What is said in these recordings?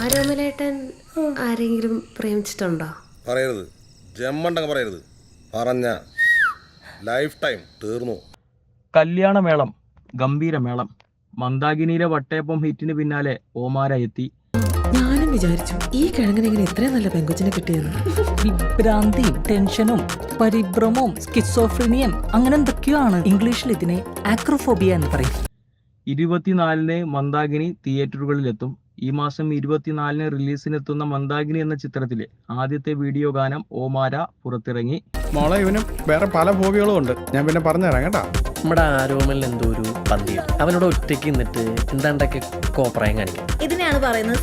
ആരോമലേട്ടൻ ആരെങ്കിലും പ്രേമിച്ചിട്ടുണ്ടോ? പറയരുത്. ജമ്മണ്ടങ്ങ് പറയരുത്. പറഞ്ഞ ലൈഫ് ടൈം തീർന്നു. കല്യാണമേളം ഗംഭീരമേളം. മന്ദാകിനിയിലെ വട്ടയപ്പം ഹിറ്റിന് പിന്നാലെ ഓമാര എത്തി. ഞാനും വിചാരിച്ചു ഈ കിഴങ്ങിന് എങ്ങനെ ഇത്രയും നല്ല പെങ്കൊച്ചിനെ കിട്ടിയെന്ന്. വിഭ്രാന്തി ടെൻഷനും പരിഭ്രമവും സ്കിസോഫ്രീനിയം അങ്ങനെ എന്തൊക്കെയാണ് ഇംഗ്ലീഷിൽ ഇതിനെ ആക്രോഫോബിയ എന്ന് പറയും ഇരുപത്തിനാലിന് മന്ദാകിനി തിയേറ്ററുകളിലെത്തും. ഈ മാസം ഇരുപത്തിനാലിന് റിലീസിനെത്തുന്ന മന്ദാഗിനി എന്ന ചിത്രത്തിലെ ആദ്യത്തെ വീഡിയോ ഗാനം ഓമാര പുറത്തിറങ്ങി. മോളെ ഇവനും വേറെ പല ഹോബികളും ഉണ്ട്. ഞാൻ പിന്നെ പറഞ്ഞുതരാം കേട്ടാ. നമ്മുടെ ആരോമിൽ എന്തോ ഒരു പന്തി അവനോട് ഒറ്റയ്ക്ക് നിന്നിട്ട് എന്താണ്ടൊക്കെ കോപ്രായം കാണിക്കും ഇതിനെയാണ് പറയുന്നത്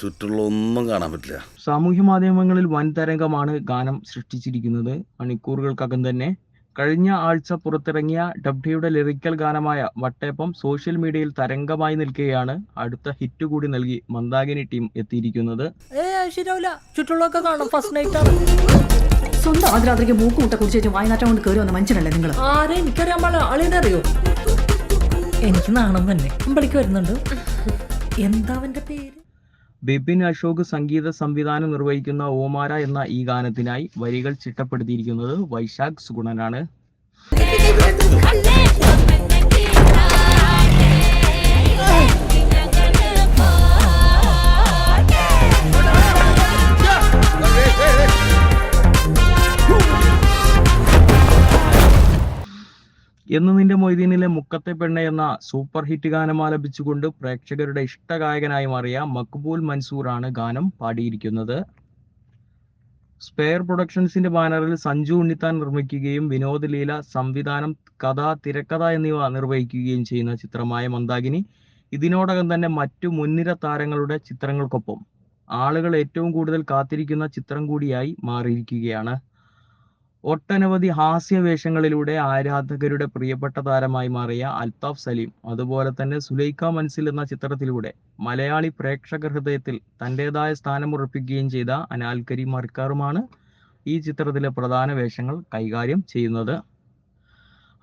ചുറ്റുള്ള ഒന്നും കാണാൻ പറ്റില്ല. സാമൂഹ്യ മാധ്യമങ്ങളിൽ വൻ തരംഗമാണ് ഗാനം സൃഷ്ടിച്ചിരിക്കുന്നത്. മണിക്കൂറുകൾക്കകം തന്നെ കഴിഞ്ഞ ആഴ്ച പുറത്തിറങ്ങിയ ഡബ്ഡിയുടെ ലിറിക്കൽ ഗാനമായ വട്ടേപ്പം സോഷ്യൽ മീഡിയയിൽ തരംഗമായി നിൽക്കുകയാണ് അടുത്ത ഹിറ്റ് കൂടി നൽകി മന്ദാകിനി ടീം എത്തിയിരിക്കുന്നത്. സ്വന്തം ആദ്യരാത്രിക്ക് മൂക്ക് മുട്ട കുടിച്ചു വായനാട്ടം കൊണ്ട് കയറി വന്ന മനുഷ്യനല്ലേ നിങ്ങൾ ആരെ? എനിക്കറിയാൻ പാടില്ല. ആളിനെ അറിയോ? എനിക്ക് നാണം തന്നെ. അമ്പളിക്ക് വരുന്നുണ്ട്. എന്താ അവന്റെ പേര്? ബിപിൻ അശോക് സംഗീത സംവിധാനം നിർവഹിക്കുന്ന ഓമാര എന്ന ഈ ഗാനത്തിനായി വരികൾ ചിട്ടപ്പെടുത്തിയിരിക്കുന്നത് വൈശാഖ് സുഗുണനാണ്. എന്ന് നിന്റെ മൊയ്തീനിലെ മുക്കത്തെ പെണ്ണ എന്ന സൂപ്പർ ഹിറ്റ് ഗാനം ആലപിച്ചുകൊണ്ട് പ്രേക്ഷകരുടെ ഇഷ്ടഗായകനായി മാറിയ മക്ബൂൽ മൻസൂർ ആണ് ഗാനം പാടിയിരിക്കുന്നത്. സ്പെയർ പ്രൊഡക്ഷൻസിന്റെ ബാനറിൽ സഞ്ജു ഉണ്ണിത്താൻ നിർമ്മിക്കുകയും വിനോദ് ലീല സംവിധാനം കഥ തിരക്കഥ എന്നിവ നിർവഹിക്കുകയും ചെയ്യുന്ന ചിത്രമായ മന്ദാകിനി. ഇതിനോടകം തന്നെ മറ്റു മുൻനിര താരങ്ങളുടെ ചിത്രങ്ങൾക്കൊപ്പം ആളുകൾ ഏറ്റവും കൂടുതൽ കാത്തിരിക്കുന്ന ചിത്രം കൂടിയായി മാറിയിരിക്കുകയാണ്. ഒട്ടനവധി ഹാസ്യവേഷങ്ങളിലൂടെ ആരാധകരുടെ പ്രിയപ്പെട്ട താരമായി മാറിയ അൽതാഫ് സലീം അതുപോലെ തന്നെ സുലൈഖ മൻസിൽ എന്ന ചിത്രത്തിലൂടെ മലയാളി പ്രേക്ഷക ഹൃദയത്തിൽ തന്റെതായ സ്ഥാനം ഉറപ്പിക്കുകയും ചെയ്ത അനാൽക്കരി മർക്കാറുമാണ് ഈ ചിത്രത്തിലെ പ്രധാന വേഷങ്ങൾ കൈകാര്യം ചെയ്യുന്നത്.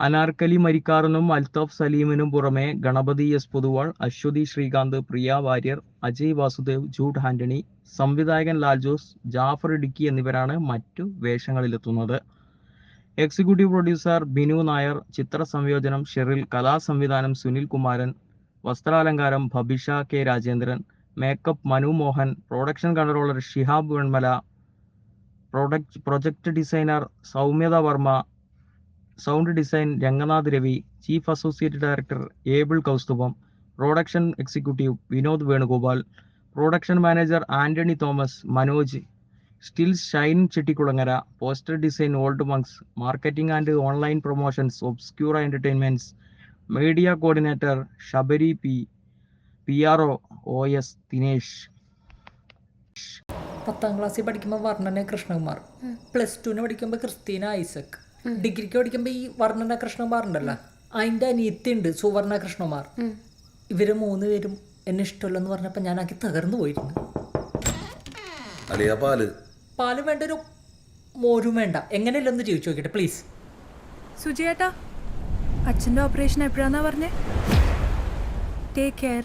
അനാർക്കലി മരിക്കാറിനും അൽത്താഫ് സലീമിനും പുറമെ ഗണപതി എസ് പൊതുവാൾ അശ്വതി ശ്രീകാന്ത് പ്രിയ വാര്യർ അജയ് വാസുദേവ് ജൂഡ് ആന്റണി സംവിധായകൻ ലാൽ ജോസ് ജാഫർ ഇടുക്കി എന്നിവരാണ് മറ്റു വേഷങ്ങളിലെത്തുന്നത്. എക്സിക്യൂട്ടീവ് പ്രൊഡ്യൂസർ ബിനു നായർ ചിത്ര സംയോജനം ഷെറിൽ കലാസംവിധാനം Sunil Kumaran വസ്ത്രാലങ്കാരം Bhabisha K Rajendran makeup Manu Mohan production controller Shihab Venmala product project designer Soumyatha Varma sound design Ranganath Ravi chief associate director Abel Kausthubham production executive Vinod Venugopal production manager Antony Thomas Manoj stills Shine Chettikulangara poster design old monks marketing and online promotions Obscura entertainments media coordinator Sabari P P R O O S Dinesh പത്താം ക്ലാസ്സിൽ പഠിക്കുമ്പോൾ വർണനെ Krishnakumar. Plus ടുവിന് പഠിക്കുമ്പോൾ ക്രിസ്തീന ഐസക്. ഡിഗ്രിക്ക് പഠിക്കുമ്പോൾ ഈ വർണന അതിന്റെ അതിന്റെ അനിയത്തിയുണ്ട് സുവർണ കൃഷ്ണകുമാർ ഇവർ മൂന്ന് പേരും എന്നെ ഇഷ്ടമല്ലെന്ന് പറഞ്ഞപ്പോൾ ഞാനാക്കി തകർന്നു പോയിരുന്നു. അളിയാ പാൽ? പാൽ വേണ്ട ഒരു മോരും വേണ്ട. എങ്ങനെയല്ലെന്ന് ചോദിച്ചു നോക്കിട്ട് പ്ലീസ് സുജിയേട്ടാ അച്ഛന്റെ ഓപ്പറേഷൻ എപ്പോഴാന്നാ പറഞ്ഞേ? Take care